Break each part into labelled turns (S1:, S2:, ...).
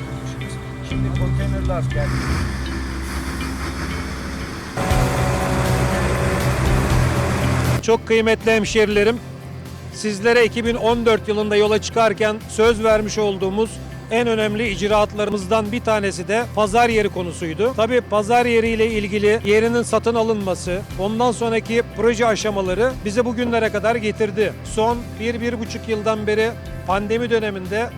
S1: bağırmışız. Şimdi konteynerler geldi.
S2: Çok kıymetli hemşerilerim, sizlere 2014 yılında yola çıkarken söz vermiş olduğumuz en önemli icraatlarımızdan bir tanesi de pazar yeri konusuydu. Tabii pazar yeriyle ilgili yerinin satın alınması, ondan sonraki proje aşamaları bizi bugünlere kadar getirdi. Son 1-1,5 yıldan beri pandemi döneminde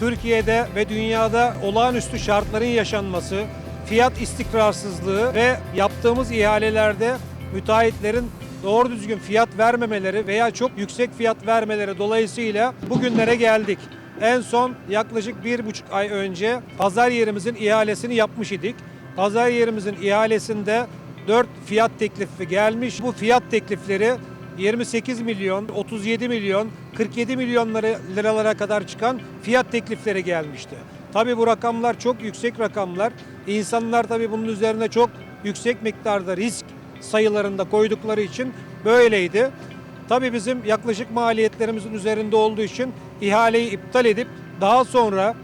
S2: Türkiye'de ve dünyada olağanüstü şartların yaşanması, fiyat istikrarsızlığı ve yaptığımız ihalelerde müteahhitlerin doğru düzgün fiyat vermemeleri veya çok yüksek fiyat vermeleri dolayısıyla bugünlere geldik. En son yaklaşık bir buçuk ay önce pazar yerimizin ihalesini yapmış idik. Pazar yerimizin ihalesinde 4 fiyat teklifi gelmiş. Bu fiyat teklifleri 28 milyon, 37 milyon, 47 milyon lira- liralara kadar çıkan fiyat teklifleri gelmişti. Tabii bu rakamlar çok yüksek rakamlar. İnsanlar tabii bunun üzerine çok yüksek miktarda risk sayılarında koydukları için böyleydi. Tabii bizim yaklaşık maliyetlerimizin üzerinde olduğu için ihaleyi iptal edip daha sonra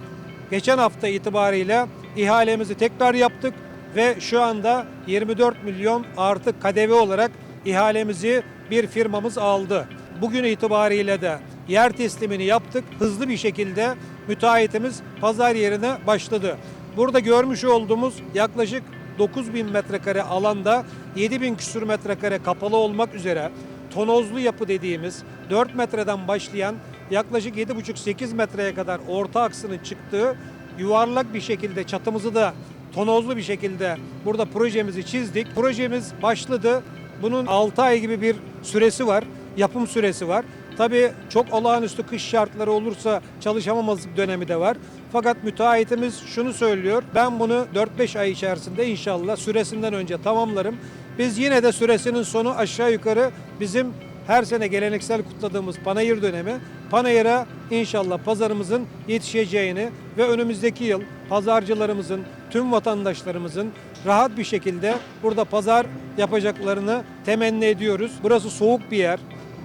S2: geçen hafta itibariyle ihalemizi tekrar yaptık ve şu anda 24 milyon artı KDV olarak ihalemizi bir firmamız aldı. Bugün itibariyle de yer teslimini yaptık. Hızlı bir şekilde müteahhitimiz pazar yerine başladı. Burada görmüş olduğumuz yaklaşık 9000 metrekare alanda 7000 küsür metrekare kapalı olmak üzere tonozlu yapı dediğimiz 4 metreden başlayan yaklaşık 7,5-8 metreye kadar orta aksının çıktığı yuvarlak bir şekilde çatımızı da tonozlu bir şekilde burada projemizi çizdik. Projemiz başladı. Bunun 6 ay gibi bir süresi var. Yapım süresi var. Tabii çok olağanüstü kış şartları olursa çalışamamazlık dönemi de var. Fakat müteahhitimiz şunu söylüyor. Ben bunu 4-5 ay içerisinde inşallah süresinden önce tamamlarım. Biz yine de süresinin sonu aşağı yukarı bizim her sene geleneksel kutladığımız panayır dönemi. Panayır'a inşallah pazarımızın yetişeceğini ve önümüzdeki yıl pazarcılarımızın, tüm vatandaşlarımızın rahat bir şekilde burada pazar yapacaklarını temenni ediyoruz. Burası soğuk bir yer.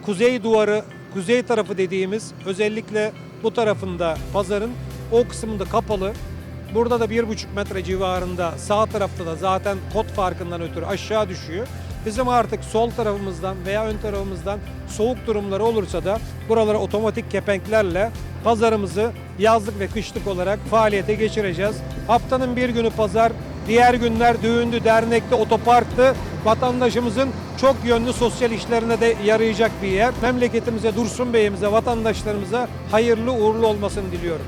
S2: Kuzey duvarı, kuzey tarafı dediğimiz özellikle bu tarafında pazarın o kısmında kapalı. Burada da bir buçuk metre civarında sağ tarafta da zaten kot farkından ötürü aşağı düşüyor. Bizim artık sol tarafımızdan veya ön tarafımızdan soğuk durumları olursa da buralara otomatik kepenklerle pazarımızı yazlık ve kışlık olarak faaliyete geçireceğiz. Haftanın bir günü pazar, diğer günler düğündü, dernekte, otoparktı. Vatandaşımızın çok yönlü sosyal işlerine de yarayacak bir yer. Memleketimize, Dursun Bey'imize, vatandaşlarımıza hayırlı uğurlu olmasını diliyorum.